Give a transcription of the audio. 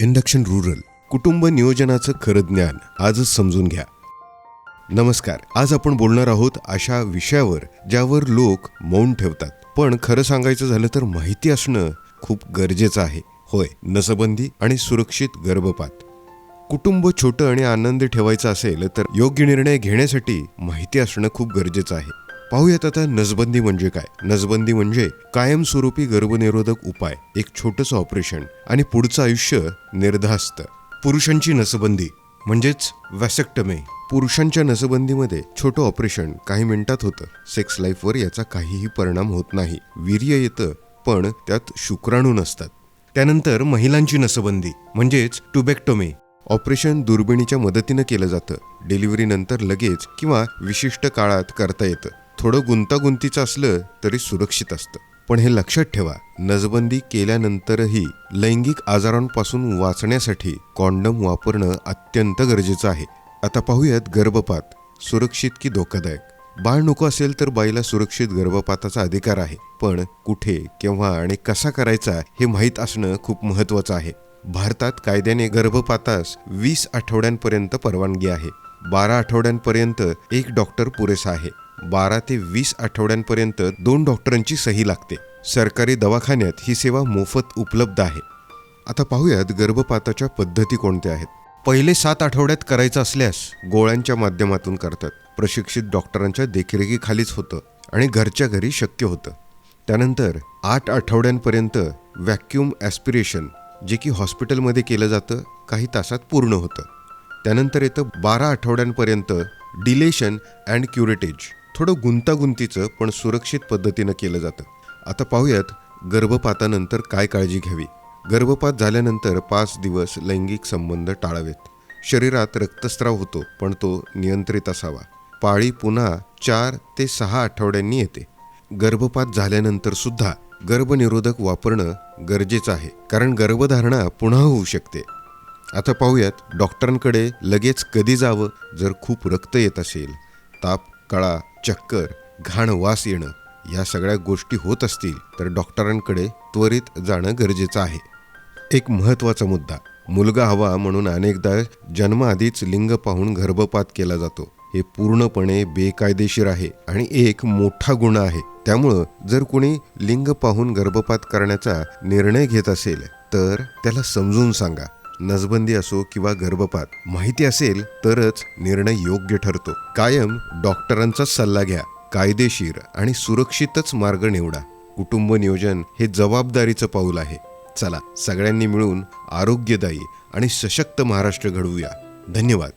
Induction rural कुटुंब नियोजनाचं खरं ज्ञान आजच समजून घ्या. नमस्कार आज आपण बोलणार आहोत अशा विषयावर ज्यावर लोक मौन ठेवतात. पण खरं सांगायचं झालं तर माहिती असणं खूप गरजेचं आहे. होय नसबंदी आणि सुरक्षित गर्भपात. कुटुंब छोटं आणि आनंद ठेवायचं असेल तर योग्य निर्णय घेण्यासाठी माहिती असणं खूप गरजेचं आहे. पाहूयात आता नसबंदी म्हणजे काय? नसबंदी म्हणजे कायमस्वरूपी गर्भनिरोधक उपाय एक छोटंसं ऑपरेशन आणि पुढचं आयुष्य निर्धास्त. पुरुषांची नसबंदी म्हणजेच वॅसेक्टमी पुरुषांच्या नसबंदीमध्ये छोटं ऑपरेशन काही मिनिटात होतं. सेक्स लाईफवर याचा काहीही परिणाम होत नाही. वीर्य येतं पण त्यात शुक्राणू नसतात. त्यानंतर महिलांची नसबंदी म्हणजेच टुबेक्टोमी. ऑपरेशन दुर्बिणीच्या मदतीनं केलं जातं. डिलिव्हरीनंतर लगेच किंवा विशिष्ट काळात करता येतं. थोडं गुंतागुंतीचं असलं तरी सुरक्षित असतं. पण हे लक्षात ठेवा नजबंदी केल्यानंतरही लैंगिक आजारांपासून वाचण्यासाठी कॉन्डम वापरणं अत्यंत गरजेचं आहे. आता पाहूयात गर्भपात सुरक्षित की धोकादायक. बाळ नको असेल तर बाईला सुरक्षित गर्भपाताचा अधिकार आहे पण कुठे केव्हा आणि कसा करायचा हे माहीत असणं खूप महत्वाचं आहे. भारतात कायद्याने गर्भपातास वीस आठवड्यांपर्यंत परवानगी आहे. बारा आठवड्यांपर्यंत एक डॉक्टर पुरेसा आहे. बारा ते वीस आठवड्यांपर्यंत दोन डॉक्टरांची सही लागते. सरकारी दवाखान्यात ही सेवा मोफत उपलब्ध आहे. आता पाहूयात गर्भपाताच्या पद्धती कोणत्या आहेत. पहिले सात आठवड्यात करायचं असल्यास गोळ्यांच्या माध्यमातून करतात. प्रशिक्षित डॉक्टरांच्या देखरेखीखालीच होतं आणि घरच्या घरी शक्य होतं. त्यानंतर आठ आठवड्यांपर्यंत व्हॅक्यूम ॲस्पिरेशन जे की हॉस्पिटलमध्ये केलं जातं काही तासात पूर्ण होतं. त्यानंतर येतं बारा आठवड्यांपर्यंत डिलेशन अँड क्युरेटेज. थोडं गुंतागुंतीचं पण सुरक्षित पद्धतीनं केलं जातं. आता पाहूयात गर्भपातानंतर काय काळजी घ्यावी? गर्भपात झाल्यानंतर पाच दिवस लैंगिक संबंध टाळावेत. शरीरात रक्तस्राव होतो पण तो नियंत्रित असावा. पाळी पुन्हा चार ते सहा आठवड्यांनी येते. गर्भपात झाल्यानंतर सुद्धा गर्भनिरोधक वापरणं गरजेचं आहे कारण गर्भधारणा पुन्हा होऊ शकते. आता पाहूयात डॉक्टरांकडे लगेच कधी जावं? जर खूप रक्त येत असेल ताप कळा चक्कर घाण वास येणं या सगळ्या गोष्टी होत असतील तर डॉक्टरांकडे त्वरित जाणं गरजेचं आहे. एक महत्त्वाचा मुद्दा मुलगा हवा म्हणून अनेकदा जन्माआधीच लिंग पाहून गर्भपात केला जातो. हे पूर्णपणे बेकायदेशीर आहे आणि एक मोठा गुन्हा आहे. त्यामुळं जर कोणी लिंग पाहून गर्भपात करण्याचा निर्णय घेत असेल तर त्याला समजून सांगा. नसबंदी असो किंवा गर्भपात माहिती असेल तरच निर्णय योग्य ठरतो. कायम डॉक्टरांचा सल्ला घ्या. कायदेशीर आणि सुरक्षितच मार्ग निवडा. कुटुंब नियोजन हे जबाबदारीचं पाऊल आहे. चला सगळ्यांनी मिळून आरोग्यदायी आणि सशक्त महाराष्ट्र घडवूया. धन्यवाद.